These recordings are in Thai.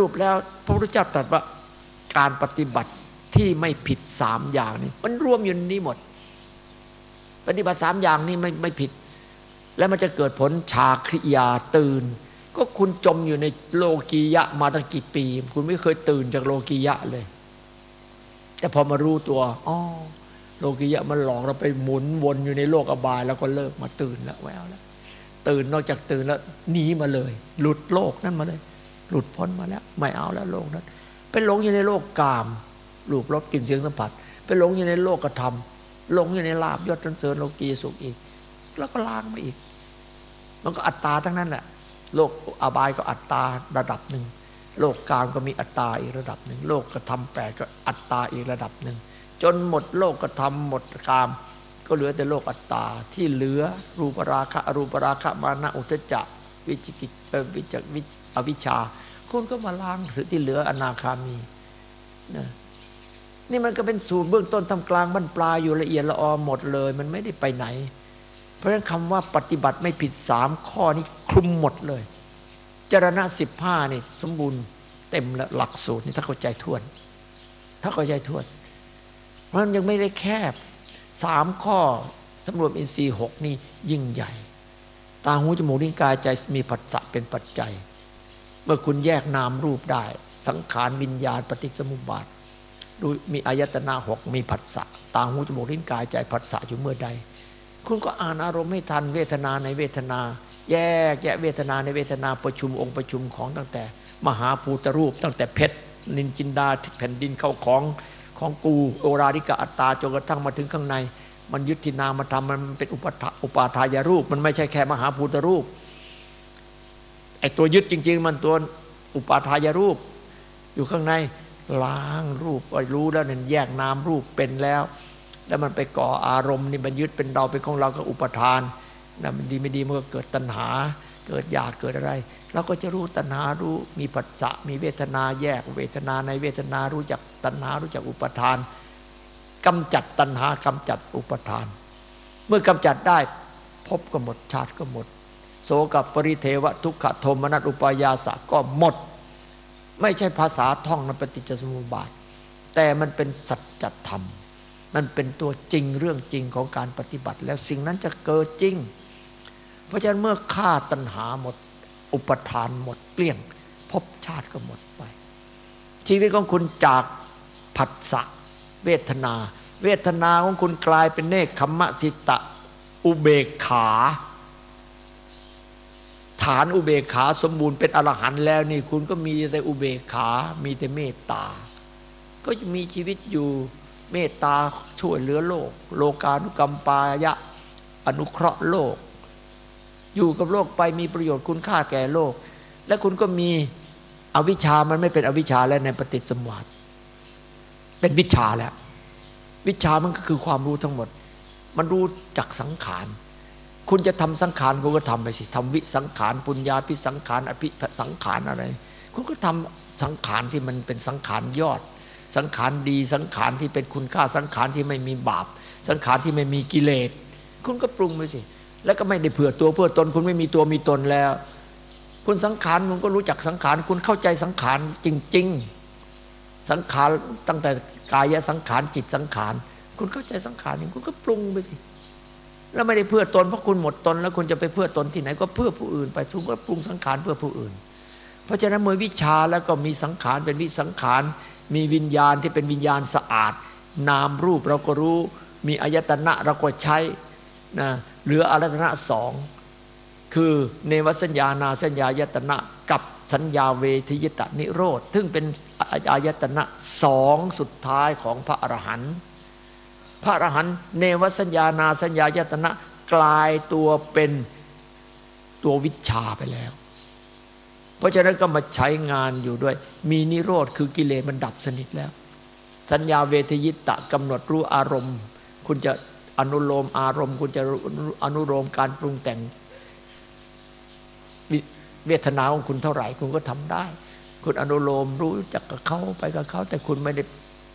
รุปแล้วพระพุทธเจ้าตรัสว่าการปฏิบัติที่ไม่ผิดสามอย่างนี้ มันรวมอยู่ในนี้หมด ปฏิบัติสามอย่างนี้ไม่ไม่ผิด แล้วมันจะเกิดผลชาคริยาตื่น ก็คุณจมอยู่ในโลกียะมาตั้งกี่ปี คุณไม่เคยตื่นจากโลกียะเลย แต่พอมารู้ตัวอ๋อโลกียะมันหลอกเราไปหมุนวนอยู่ในโลกอบาย แล้วก็เลิกมาตื่นแล้วแววแล้ว ตื่นนอกจากตื่นแล้วหนีมาเลย หลุดโลกนั้นมาเลย หลุดพ้นมาแล้ว ไม่เอาแล้วโลกนั้นไปหลงอยู่ในโลกกามรูปรสกลิ่นเสียงสัมผัส ไปหลงอยู่ในโลกกระทำหลงอยู่ในลาบยศทันเสริญโลกีสุขอีก แล้วก็ล้างมาอีก มันก็อัตตาทั้งนั้นแหละโลกอบายก็อัตตาระดับหนึ่งโลกกามก็มีอัตตาอีกระดับหนึ่งโลกกระทำแปดก็อัตตาอีกระดับหนึ่งจนหมดโลกกระทำหมดกาม ก็เหลือแต่โลกอัตตาที่เหลือรูปราคะอรูปราคะมานะอุทจัก วิจิกิจวิจิวิอวิชา คุณก็มาล้างสิ่งที่เหลืออนาคามีนะนี่มันก็เป็นสูตรเบื้องต้นทำกลางบรรปลายอยู่ละเอียดละออหมดเลย มันไม่ได้ไปไหน เพราะฉะนั้นคำว่าปฏิบัติไม่ผิดสามข้อนี้คลุมหมดเลย จรณะสิบห้านี่สมบูรณ์เต็มแล้วหลักสูตรนี่ถ้าเข้าใจทวน ถ้าเข้าใจทวน เพราะมันยังไม่ได้แคบสามข้อสำรวมอินทรีย์หกนี่ยิ่งใหญ่ ตาหูจมูกลิ้นกายใจมีปัจจะเป็นปัจจัย เมื่อคุณแยกนามรูปได้ สังขารวิญญาณปฏิสมุปบาทดูมีอายตนะหกมีผัสสะตาหูจมูกลิ้นกายใจผัสสะอยู่เมื่อใด คุณก็อ่านอารมณ์ให้ทันเวทนาในเวทนา แยกแยะเวทนาในเวทนาประชุมองค์ประชุมของตั้งแต่ มหาภูตรูปตั้งแต่เพชรนินจินดาแผ่นดินเข้าของของกูโอราริกะอัตตาจนกระทั่งมาถึงข้างใน มันยึดทินามาทำมันเป็นอุปาอุปาทายรูป มันไม่ใช่แค่มหาภูตรูปไอตัวยึดจริง ๆ มันตัวอุปาทายรูป อยู่ข้างในล้างรูปไปรู้แล้วเนี่ยแยกนามรูปเป็นแล้ว แล้วมันไปก่ออารมณ์นี่มันยึดเป็นเราเป็นของเราก็อุปทานนะมันดีไม่ดีมันก็เกิดตัณหา เกิดอยากเกิดอะไรเราก็จะรู้ตัณหารู้มีปัสสะมีเวทนาแยกเวทนาในเวทนารู้จักตัณหารู้จักอุปทาน กำจัดตัณหากำจัดอุปทาน เมื่อกำจัดได้พบก็หมดชาติก็หมด โสกับปริเทวทุกขโทมนัสอุปายาสะก็หมด ไม่ใช่ภาษาท่องในปฏิจจสมุปบาท แต่มันเป็นสัจธรรม มันเป็นตัวจริงเรื่องจริงของการปฏิบัติ แล้วสิ่งนั้นจะเกิดจริง เพราะฉะนั้นเมื่อฆ่าตัณหาหมด อุปทานหมดเกลี้ยงภพชาติก็หมดไป ชีวิตของคุณจากผัสสะ เวทนา เวทนาของคุณกลายเป็นเนคขมมะสิตะ อุเบกขา ฐานอุเบกขาสมบูรณ์เป็นอรหันต์แล้วนี่คุณก็มีแต่อุเบกขา มีแต่เมตตา ก็จะมีชีวิตอยู่เมตตาช่วยเหลือโลก โลกานุกรรมปายะ อนุเคราะห์โลก อยู่กับโลกไปมีประโยชน์คุณค่าแก่โลก และคุณก็มีอวิชามันไม่เป็นอวิชาแล้วในปฏิสมวัติ เป็นวิชาแล้ว วิชามันก็คือความรู้ทั้งหมด มันรู้จักสังขาร คุณจะทำสังขารคุณก็ทำไปสิทำวิสังขารปุญญาพิสังขารอภิสังขารอะไร คุณก็ทำสังขารที่มันเป็นสังขารยอด สังขารดีสังขารที่เป็นคุณค่าสังขารที่ไม่มีบาป สังขารที่ไม่มีกิเลสคุณก็ปรุงไปสิ แล้วก็ไม่ได้เผื่อตัวเพื่อตน คุณไม่มีตัวมีตนแล้ว คุณสังขารคุณก็รู้จักสังขาร คุณเข้าใจสังขารจริง ๆ สังขารตั้งแต่กายสังขารจิตสังขาร คุณเข้าใจสังขารคุณก็ปรุงไปสิแล้วไม่ได้เพื่อตนเพราะคุณหมดตน แล้วคุณจะไปเพื่อตนที่ไหนก็เพื่อผู้อื่นไปคุณก็ปรุงสังขารเพื่อผู้อื่น เพราะฉะนั้นเมื่อวิชาแล้วก็มีสังขารเป็นวิสังขาร มีวิญญาณที่เป็นวิญญาณสะอาด นามรูปเราก็รู้ มีอายตนะเราก็ใช้นะเหลืออายตนะสอง คือเนวสัญญานาสัญญายตนะกับสัญญาเวทิยตานิโรธ ซึ่งเป็นอายตนะสองสุดท้ายของพระอรหันต์พระอรหันต์เนวสัญญานาสัญญายตนะกลายตัวเป็นตัววิชาไปแล้ว เพราะฉะนั้นก็มาใช้งานอยู่ด้วย มีนิโรธคือกิเลสมันดับสนิทแล้ว สัญญาเวทยิตะกำหนดรู้อารมณ์ คุณจะอนุโลมอารมณ์ คุณจะอนุโลมการปรุงแต่ง เวทนาของคุณเท่าไหร่ คุณก็ทำได้ คุณอนุโลมรู้จักกับเขาไปกับเขา แต่คุณไม่ได้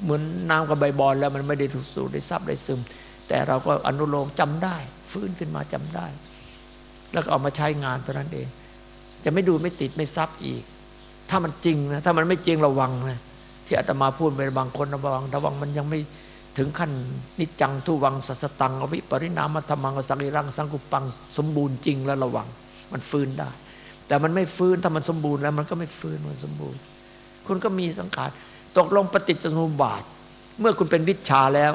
เหมือนน้ำกับใบบอลแล้วมันไม่ได้ถูกสูดได้ซับได้ซึม แต่เราก็อนุโลมจำได้ ฟื้นขึ้นมาจำได้ แล้วก็เอามาใช้งานเท่านั้นเอง จะไม่ดูไม่ติดไม่ซับอีก ถ้ามันจริงนะถ้ามันไม่จริงระวังนะที่อาตมาพูดไปบางคนระวังระวังมันยังไม่ถึงขั้นนิจังทุวังสัสตังอวิปริณามธรรมังสังกิรังสังกุปัง สมบูรณ์จริงแล้วระวัง มันฟื้นได้ แต่มันไม่ฟื้นถ้ามันสมบูรณ์แล้ว มันก็ไม่ฟื้นมันสมบูรณ์ คุณก็มีสังขารตกลงปฏิจจสมุปบาท เมื่อคุณเป็นวิชาแล้ว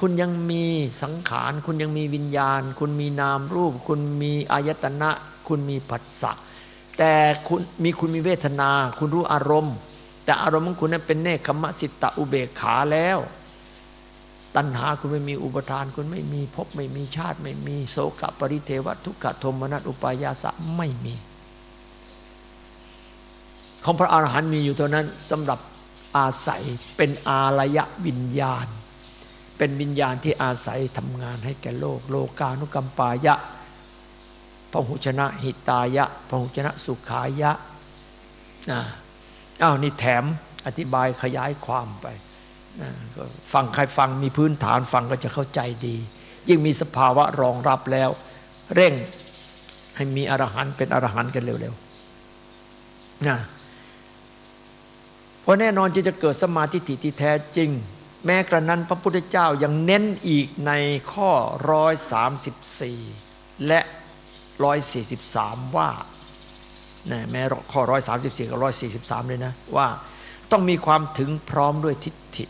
คุณยังมีสังขาร คุณยังมีวิญญาณ คุณมีนามรูป คุณมีอายตนะ คุณมีผัสสะแต่คุณมีคุณมีเวทนา คุณรู้อารมณ์ แต่อารมณ์ของคุณนั้นเป็นเนคขมสิตะอุเบกขาแล้ว ตัณหาคุณไม่มีอุปทาน คุณไม่มีภพไม่มีชาติ ไม่มีโสกปริเทวทุกขโทมนัสอุปายาสะไม่มี ของพระอาหารหันต์มีอยู่เท่านั้นสำหรับอาศัยเป็นอารยวิญญาณ เป็นวิญญาณที่อาศัยทำงานให้แก่โลก โลกานุกรรมปายะพหุชนะหิตายะพหุชนะสุขายะอ้าวนี่แถมอธิบายขยายความไปฟังใครฟังมีพื้นฐานฟังก็จะเข้าใจดี ยิ่งมีสภาวะรองรับแล้ว เร่งให้มีอรหันต์เป็นอรหันต์กันเร็วๆนะ เพราะแน่นอนจะจะเกิดสมาธิที่แท้จริง แม้กระนั้นพระพุทธเจ้ายังเน้นอีกในข้อร้อยสามสิบสี่และร้อยสี่สิบสามว่าแม้ข้อร้อยสามสิบสี่กับร้อยสี่สิบสามเลยนะ ว่าต้องมีความถึงพร้อมด้วยทิฏฐิ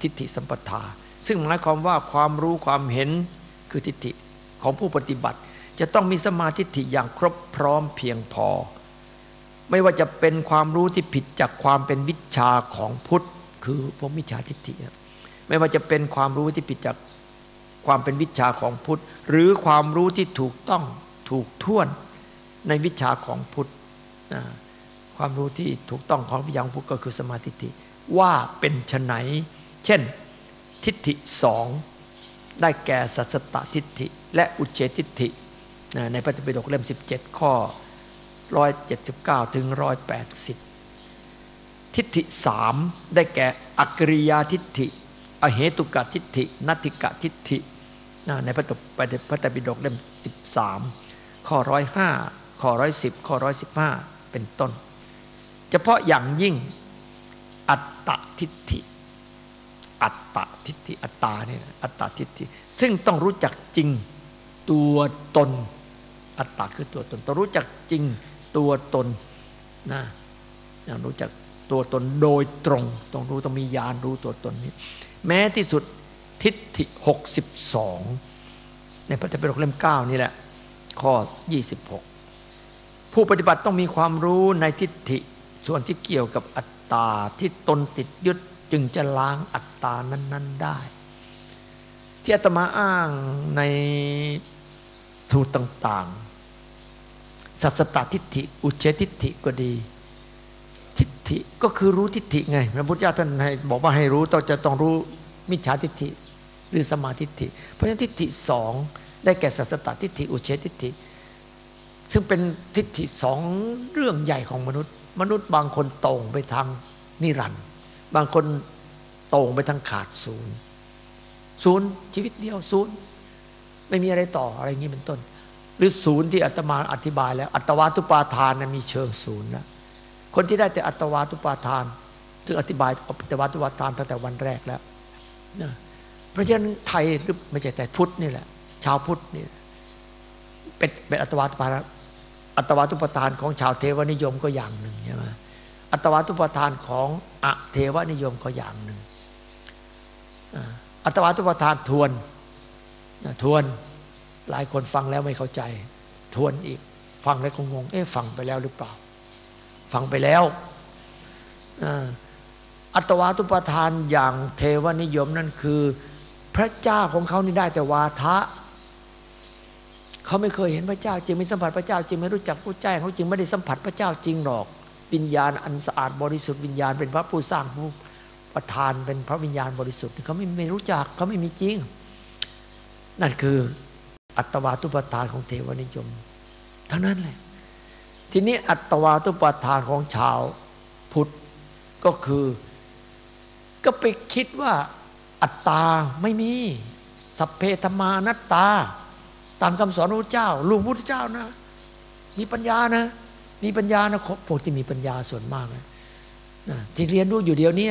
ทิฏฐิสัมปทา ซึ่งหมายความว่าความรู้ความเห็นคือทิฏฐิของผู้ปฏิบัติ จะต้องมีสมาธิิอย่างครบพร้อมเพียงพอ ไม่ว่าจะเป็นความรู้ที่ผิดจากความเป็นวิชาของพุทธ คือพวกมิจฉาทิฏฐิไม่ว่าจะเป็นความรู้ที่ผิดจากความเป็นวิชาของพุทธ หรือความรู้ที่ถูกต้องถูกท่วนในวิชาของพุทธความรู้ที่ถูกต้องของวิญญาณพุทธก็คือสมาธิว่าเป็นชนไหน เช่นทิฏฐิสองได้แก่สัสตตทิฏฐิ และอุเฉทิฏฐิ ในพระธรรมปิฎกเล่ม 17 ข้อ 179ถึง180ทิฏฐิสามได้แก่อักริยาทิฏฐิ อเหตุกะทิฏฐิ นัติกะทิฏฐิในพระตบพระตปิฎกเล่ม13ข้อ105ข้อ110ข้อ115เป็นต้น เฉพาะอย่างยิ่งอัตตทิฏฐิ อัตตทิฏฐิอัตตาเนี่ยอัตตทิฏฐิซึ่งต้องรู้จักจริงตัวตนอัตตาคือตัวตนต้องรู้จักจริง ตัวตนนะอยากรู้จักตัวตนโดยตรง ต้องรู้ต้องมีญาณรู้ตัวตนนี้ แม้ที่สุดทิฏฐิหกสิบสองในพระธรรมปิฎกเล่มเก้านี่แหละ ข้อยี่สิบหกผู้ปฏิบัติต้องมีความรู้ในทิฏฐิส่วนที่เกี่ยวกับอัตตาที่ตนติดยึดจึงจะล้างอัตตานั้น ๆได้ ที่อาตมาอ้างในทูตต่าง สัสตทิฏฐิ อุเฉทิฏฐิก็ดี ทิฏฐิก็คือรู้ทิฏฐิไง พระพุทธเจ้าท่านให้บอกว่าให้รู้ต้องจะต้องรู้มิจฉาทิฏฐิหรือสมาทิฏฐิ เพราะฉะนั้นทิฏฐิสองได้แก่สัสตทิฏฐิ อุเฉทิฏฐิ ซึ่งเป็นทิฏฐิสองเรื่องใหญ่ของมนุษย์ มนุษย์บางคนตรงไปทางนิรันดร์บางคนต่งไปทางขาดศูนย์ศูนย์ชีวิตเดียวศูนย์ไม่มีอะไรต่ออะไรอย่างนี้เป็นต้น หรือศูนย์ที่อาตมาอธิบายแล้วอัตวาทุปาทานนะมีเชิงศูนย์นะคนที่ได้แต่อัตวาทุปาทาน ซึ่งอธิบายอัตวาทุปาทานตั้งแต่วันแรกแล้วนะเพราะฉะนั้นไทยหรือไม่ใช่แต่พุทธนี่แหละ ชาวพุทธนี่เป็นเป็นอัตวาทุปาอัตวาทุปาทานของชาวเทวนิยมก็อย่างหนึ่งใช่ไหมอัตวาทุปาทานของอะเทวนิยมก็อย่างหนึ่งอัตวาทุปาทานทวนทวน หลายคนฟังแล้วไม่เข้าใจ ทวนอีก ฟังแล้วก็งง เอ๊ะฟังไปแล้วหรือเปล่า ฟังไปแล้วอัตวาทุปทานอย่างเทวนิยมนั่นคือ พระเจ้าของเขานี่ได้แต่วาทะเขาไม่เคยเห็นพระเจ้า จริงไม่สัมผัสพระเจ้าจริงไม่รู้จักพระเจ้าเขาจริงไม่ได้สัมผัสพระเจ้าจริงหรอก วิญญาณอันสะอาดบริสุทธิ์วิญญาณเป็นพระผู้สร้างผู้ประทานเป็นพระวิญญาณบริสุทธิ์เขาไม่ไม่รู้จักเขาไม่มีจริง นั่นคือ อัตวาทุปทานของเทวนิยม ทั้งนั้นเลยทีนี้อัตวาทุปทานของชาวพุทธก็คือ ก็ไปคิดว่า อัตตาไม่มี สัพเพธรมานัตตา ตามคำสอนพระเจ้าลูกพุทธเจ้านะ มีปัญญานะ มีปัญญานะพวกที่มีปัญญาส่วนมากนะที่เรียนรู้อยู่เดียวนี้